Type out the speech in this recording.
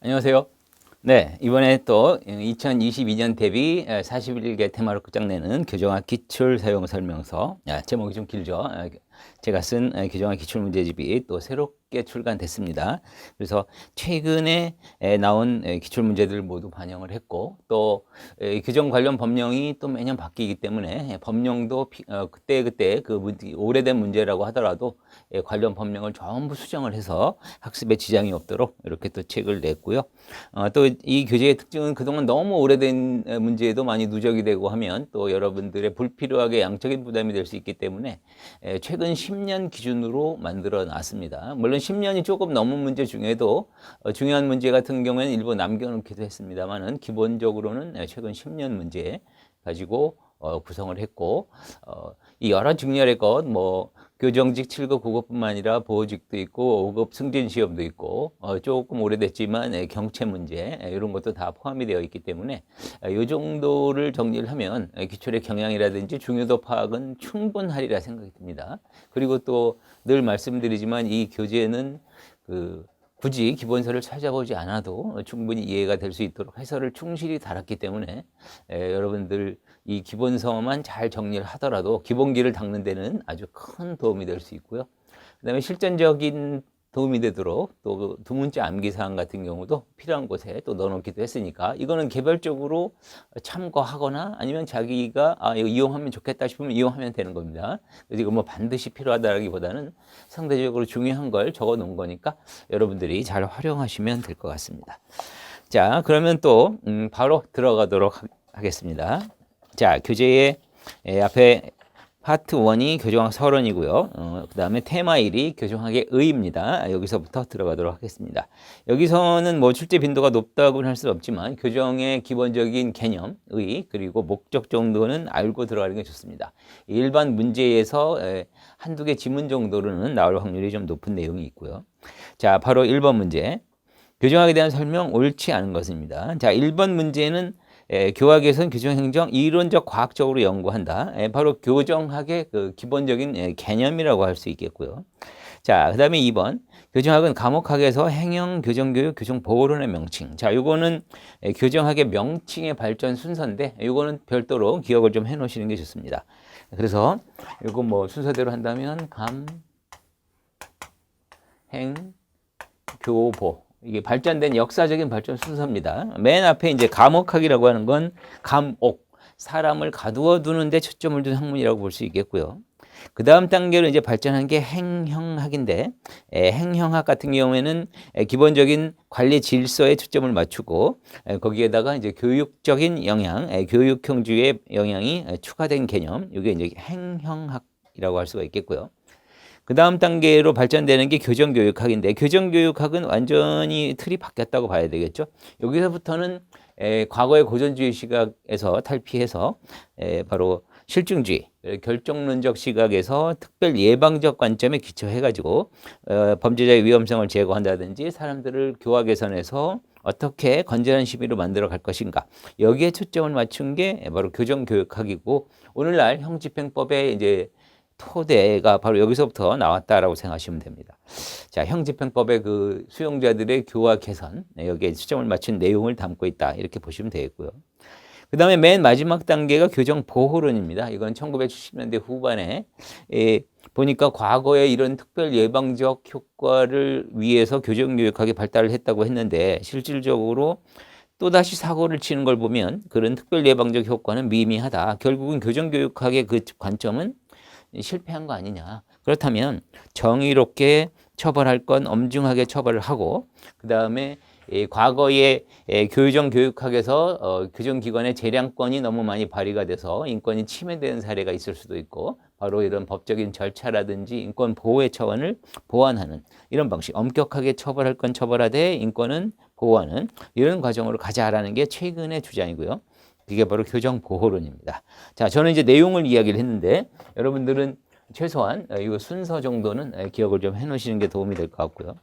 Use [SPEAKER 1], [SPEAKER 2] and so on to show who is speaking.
[SPEAKER 1] 안녕하세요. 네, 이번에 또 2022년 대비 41개 테마로 끝장내는 교정학 기출 사용 설명서. 야, 제목이 좀 길죠. 아, 제가 쓴 교정학 기출 문제집이 또 새롭게 출간됐습니다. 그래서 최근에 나온 기출 문제들을 모두 반영을 했고 또 교정 관련 법령이 또 매년 바뀌기 때문에 법령도 어, 그때 그때 그 오래된 문제라고 하더라도 관련 법령을 전부 수정을 해서 학습에 지장이 없도록 이렇게 또 책을 냈고요. 어, 또이 교재의 특징은 그동안 너무 오래된 문제에도 많이 누적이 되고 하면 또 여러분들의 불필요하게 양적인 부담이 될 수 있기 때문에 최근 10년 기준으로 만들어 놨습니다. 물론 10년이 조금 넘은 문제 중에도 어, 중요한 문제 같은 경우에는 일부 남겨놓기도 했습니다만은 기본적으로는 최근 10년 문제 가지고 어, 구성을 했고 어, 이 여러 직렬의 것, 뭐 교정직 7급 9급뿐만 아니라 보호직도 있고 5급 승진 시험도 있고 어, 조금 오래됐지만 에, 경체 문제 에, 이런 것도 다 포함이 되어 있기 때문에 이 어, 정도를 정리를 하면 에, 기출의 경향이라든지 중요도 파악은 충분하리라 생각이 듭니다. 그리고 또 늘 말씀드리지만 이 교재는 그 굳이 기본서를 찾아보지 않아도 충분히 이해가 될 수 있도록 해설을 충실히 달았기 때문에 에, 여러분들 이 기본서만 잘 정리를 하더라도 기본기를 닦는 데는 아주 큰 도움이 될 수 있고요. 그 다음에 실전적인 도움이 되도록 또 두 문자 암기 사항 같은 경우도 필요한 곳에 또 넣어놓기도 했으니까 이거는 개별적으로 참고하거나 아니면 자기가 아 이거 이용하면 좋겠다 싶으면 이용하면 되는 겁니다. 그래서 뭐 반드시 필요하다라기보다는 상대적으로 중요한 걸 적어 놓은 거니까 여러분들이 잘 활용하시면 될 것 같습니다. 자 그러면 또 음, 바로 들어가도록 하 겠습니다. 자 교재의 에, 앞에 파트 1이 교정학 서론이고요. 어, 그 다음에 테마 1이 교정학의 의입니다. 여기서부터 들어가도록 하겠습니다. 여기서는 뭐 출제 빈도가 높다고는 할수 없지만 교정의 기본적인 개념, 의, 그리고 목적 정도는 알고 들어가는 게 좋습니다. 일반 문제에서 에, 한두 개 지문 정도로는 나올 확률이 좀 높은 내용이 있고요. 자, 바로 1번 문제. 교정학에 대한 설명 옳지 않은 것입니다. 자, 1번 문제는 에, 교학에서는 교정행정 이론적 과학적으로 연구한다. 에, 바로 교정학의 그 기본적인 에, 개념이라고 할 수 있겠고요. 자, 그 다음에 2번. 교정학은 과목학에서 행영, 교정교육, 교정보호론의 명칭. 자, 요거는 에, 교정학의 명칭의 발전 순서인데, 요거는 별도로 기억을 좀 해 놓으시는 게 좋습니다. 그래서 요거 뭐 순서대로 한다면 감, 행, 교보. 이게 발전된 역사적인 발전 순서입니다. 맨 앞에 이제 감옥학이라고 하는 건 감옥, 사람을 가두어 두는데 초점을 둔 학문이라고 볼 수 있겠고요. 그 다음 단계로 이제 발전한 게 행형학인데, 에, 행형학 같은 경우에는 에, 기본적인 관리 질서에 초점을 맞추고, 에, 거기에다가 이제 교육적인 영향, 에, 교육형주의 영향이 에, 추가된 개념, 이게 이제 행형학이라고 할 수가 있겠고요. 그 다음 단계로 발전되는 게 교정교육학인데 교정교육학은 완전히 틀이 바뀌었다고 봐야 되겠죠. 여기서부터는 에, 과거의 고전주의 시각에서 탈피해서 에, 바로 실증주의, 결정론적 시각에서 특별 예방적 관점에 기초해가지고 어, 범죄자의 위험성을 제거한다든지 사람들을 교화 개선해서 어떻게 건전한 시비로 만들어 갈 것인가 여기에 초점을 맞춘 게 바로 교정교육학이고 오늘날 형집행법에 이제 토대가 바로 여기서부터 나왔다라고 생각하시면 됩니다. 자, 형집행법의 그 수용자들의 교화 개선, 네, 여기에 수정을 맞춘 내용을 담고 있다. 이렇게 보시면 되겠고요. 그 다음에 맨 마지막 단계가 교정 보호론입니다. 이건 1970년대 후반에 예, 보니까 과거에 이런 특별 예방적 효과를 위해서 교정교육학이 발달을 했다고 했는데 실질적으로 또다시 사고를 치는 걸 보면 그런 특별 예방적 효과는 미미하다. 결국은 교정 교육학의 그 관점은 실패한 거 아니냐. 그렇다면 정의롭게 처벌할 건 엄중하게 처벌을 하고 그 다음에 과거에 교정 교육학에서 어, 교정기관의 재량권이 너무 많이 발휘가 돼서 인권이 침해되는 사례가 있을 수도 있고 바로 이런 법적인 절차라든지 인권 보호의 차원을 보완하는 이런 방식 엄격하게 처벌할 건 처벌하되 인권은 보호하는 이런 과정으로 가자라는 게 최근의 주장이고요. 그게 바로 교정 보호론입니다. 자, 저는 이제 내용을 이야기를 했는데 여러분들은 최소한 이 순서 정도는 기억을 좀 해놓으시는 게 도움이 될 것 같고요.